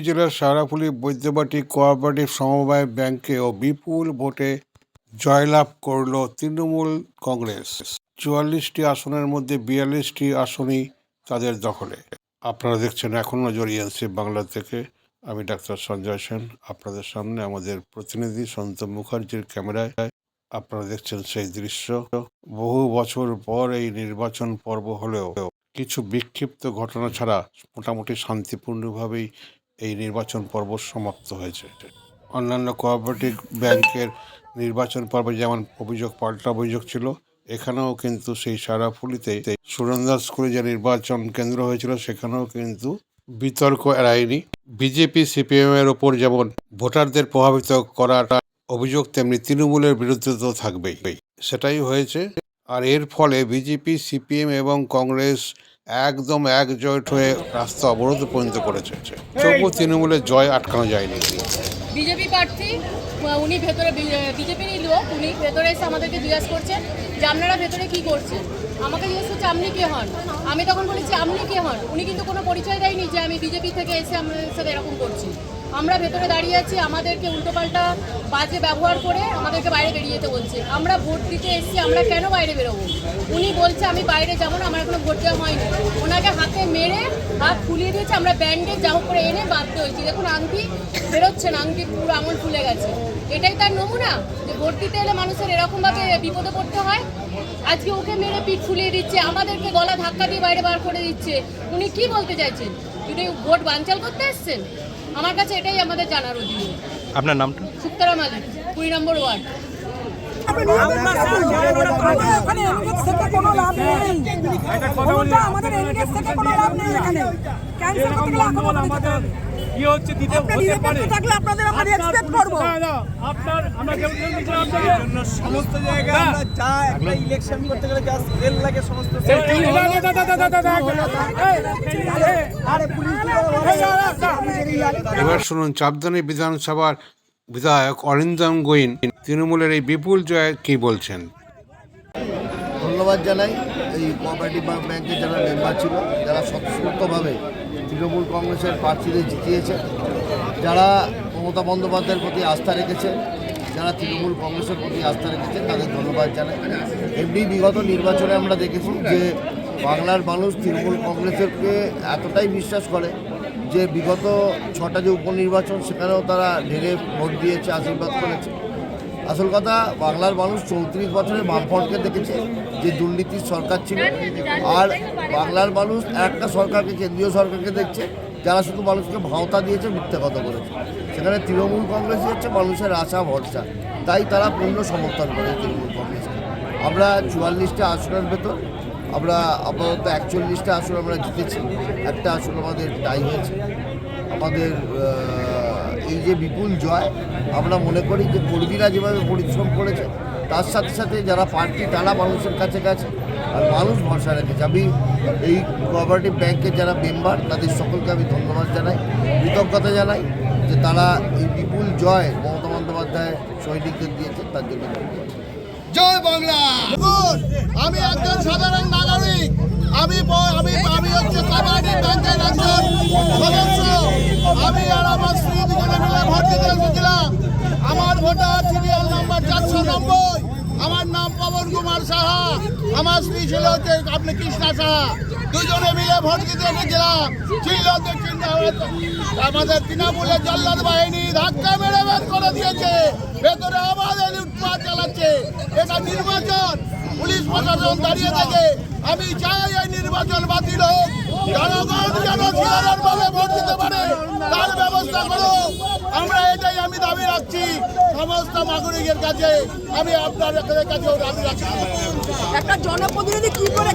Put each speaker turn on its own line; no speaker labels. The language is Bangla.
হুগলি জেলার সারাফুলি বৈদ্যবাটী কোঅপারেটিভ সমবায় ব্যাংকেও বিপুল ভোটে জয়লাভ করল তৃণমূল কংগ্রেস। চুয়াল্লিশটি আসনের মধ্যে বিয়াল্লিশটি আসনই তাদের দখলে। আপনারা দেখছেন এখন নজর ইএনসি বাংলা থেকে। আমি ডাক্তার সঞ্জয় সেন, আপনাদের সামনে আমাদের প্রতিনিধি সন্ত মুখার্জির ক্যামেরায়। আপনারা দেখছেন সেই দৃশ্য। বহু বছর পর এই নির্বাচন পর্ব হলেও কিছু বিক্ষিপ্ত ঘটনা ছাড়া মোটামুটি শান্তিপূর্ণভাবেই এই নির্বাচন পর্ব সমাপ্ত হয়েছে। অন্যান্য কোঅপারেটিভ ব্যাংকের নির্বাচন পর্বে যেমন অভিযোগ, পাল্টা অভিযোগ ছিল, এখানেও কিন্তু সেই সারাফুলিতে সুরেন্দ্র স্কুলে যে নির্বাচন কেন্দ্র হয়েছিল, সেখানেও কিন্তু বিতর্ক এড়ায়নি। বিজেপি, সিপিএম এর ওপর যেমন ভোটারদের প্রভাবিত করার অভিযোগ, তেমনি তৃণমূলের বিরুদ্ধে তো থাকবেই। সেটাই হয়েছে। আর এর ফলে বিজেপি, সিপিএম এবং কংগ্রেস একদম একজোট হয়ে রাস্তা অবরোধ পরিণত করে চলছে। তবুও তৃণমূলের জয় আটকানো যায়নি।
বিজেপি প্রার্থী উনি ভেতরে বিজেপিরই লোক উনি ভেতরে এসে আমাদেরকে জিজ্ঞাসা করছেন যে আপনারা ভেতরে কি করছেন? আমাকে জিজ্ঞেস করছে আপনি কে হন? আমি তখন বলেছি আপনি কে হন? উনি কিন্তু কোনো পরিচয় দেয়নি যে আমি বিজেপি থেকে এসে আমাদের সাথে এরকম করছি। আমরা ভেতরে দাঁড়িয়ে আছি, আমাদেরকে উল্টোপাল্টা বাজে ব্যবহার করে আমাদেরকে বাইরে বেরিয়ে যেতে বলছে। আমরা ভোট দিতে এসেছি, আমরা কেন বাইরে বেরোবো? উনি বলছে, আমি বাইরে যাব না, আমার এখনও ভোট দেওয়া হয়নি। ওনাকে হাতে মেরে হাত ফুলিয়ে দিয়েছে, আমরা ব্যান্ডেজ যা করে এনে বাধ্য হয়েছি। দেখুন, আংটি বেরোচ্ছে না, আংটি পুরো আঙুল ফুলে গেছে। এটাই তার নমুনা, যে ভোট দিতে এলে মানুষের এরকমভাবে বিপদে পড়তে হয়। আজকে ওকে মেরে পিঠ ফুলিয়ে দিচ্ছে, আমাদেরকে গলা ধাক্কা দিয়ে বাইরে বার করে দিচ্ছে। উনি কি বলতে চাইছেন? উনি ভোট বানচাল করতে এসছেন আমার কাছে এটাই আমাদের জানার অধিকার
আপনার নামটা?
সুক্তারা মালিক কুড়ি নম্বর ওয়ার্ড।
আমাদের এনগেজ থেকে কোনো লাভ নেই। এখানে। ক্যান্সেল করতে গেলে এখন আমাদের
কি হচ্ছে দিতে হতে পারে
থাকলে আপনাদের আমরা এক্সপেক্ট করব
না, না, আপনার আমরা যেমন যেমন দিয়েছিলাম আপনাকে
সমস্ত জায়গায় আমরা যা একটা ইলেকশন করতে গেলে যা সেল লাগে সমস্ত আরে পুলিশ।
এবার শুনুন চাপদানি বিধানসভার বিধায়ক অরিন্দম গোয়েন তৃণমূলের এই বিপুল জয় কি বলছেন
ধন্যবাদ জানাই এই কোঅপারেটিভ ব্যাংকের যারা মেম্বার ছিল যারা স্বতঃস্ফূর্তভাবে তৃণমূল কংগ্রেসের প্রার্থীদের জিতিয়েছে, যারা মমতা বন্দ্যোপাধ্যায়ের প্রতি আস্থা রেখেছে, যারা তৃণমূল কংগ্রেসের প্রতি আস্থা রেখেছে, তাদের ধন্যবাদ জানাই। এমনি বিগত নির্বাচনে আমরা দেখেছি যে বাংলার মানুষ তৃণমূল কংগ্রেসেরকে এতটাই বিশ্বাস করে যে বিগত ছটা যে উপনির্বাচন, সেখানেও তারা ঢেলে ভোট দিয়েছে, আশীর্বাদ করেছে। আসল কথা, বাংলার মানুষ চৌত্রিশ বছরে বামফ্রন্টকে দেখেছে, যে দুর্নীতির সরকার ছিল। আর বাংলার মানুষ একটা সরকারকে, কেন্দ্রীয় সরকারকে দেখছে, যারা শুধু মানুষকে ভাওতা দিয়েছে, মিথ্যে কথা বলেছে। সেখানে তৃণমূল কংগ্রেস হচ্ছে মানুষের আশা, ভরসা। তাই তারা পূর্ণ সমর্থন করে তৃণমূল কংগ্রেসকে। আমরা চুয়াল্লিশটা আসনের ভেতর, আমরা আপাতত একচল্লিশটা আসন আমরা জিতেছি। একটা আসন আমাদের টাই হয়েছে। আমাদের এই যে বিপুল জয়, আমরা মনে করি যে কর্মীরা যেভাবে পরিশ্রম করেছে, তার সাথে সাথে যারা পার্টি তারা মানুষের কাছে গেছে, আর মানুষ ভরসা রেখেছে। আমি এই কোঅপারেটিভ ব্যাংকের যারা মেম্বার তাদের সকলকে আমি ধন্যবাদ জানাই, কৃতজ্ঞতা জানাই যে তারা এই বিপুল জয় মমতা বন্দ্যোপাধ্যায় সৈনিকদের দিয়েছে, তার জন্য
জয় বাংলা! আমি একজন সাধারণ নাগরিক। আমি আমি আমি হচ্ছে ব্যাংকের একজন সদস্য। আমি আর আমার স্ত্রী দুজনে মিলে ভোট দিতে এসেছিলাম আমার ভোটার সিরিয়াল নাম্বার চারশো নব্বই। আমার নাম পবন কুমার সাহা। আমার স্ত্রী ছিল আপনি কৃষ্ণা সাহা। দুজনে মিলে ভোট দিতে এসেছিলাম ছিল দক্ষিণ আমাদের তৃণমূলের জল্লাদ বাহিনী ধাক্কা মেরে বের করে দিয়েছে। ভেতরে আমাদের লুটপাট চালাচ্ছে। এটা নির্বাচন। পুলিশ প্রশাসন দাঁড়িয়ে থাকে। আমি চাই এই নির্বাচন বাতিল হোক। জনগণ যেন ভোট দিতে পারে, তার ব্যবস্থা করো আমরা এটাই আমি দাবি রাখছি। সমস্ত নাগরিকের কাছে আমি আপনার কাছে দাবি রাখছি।
একটা জনপ্রতিনিধি কি করে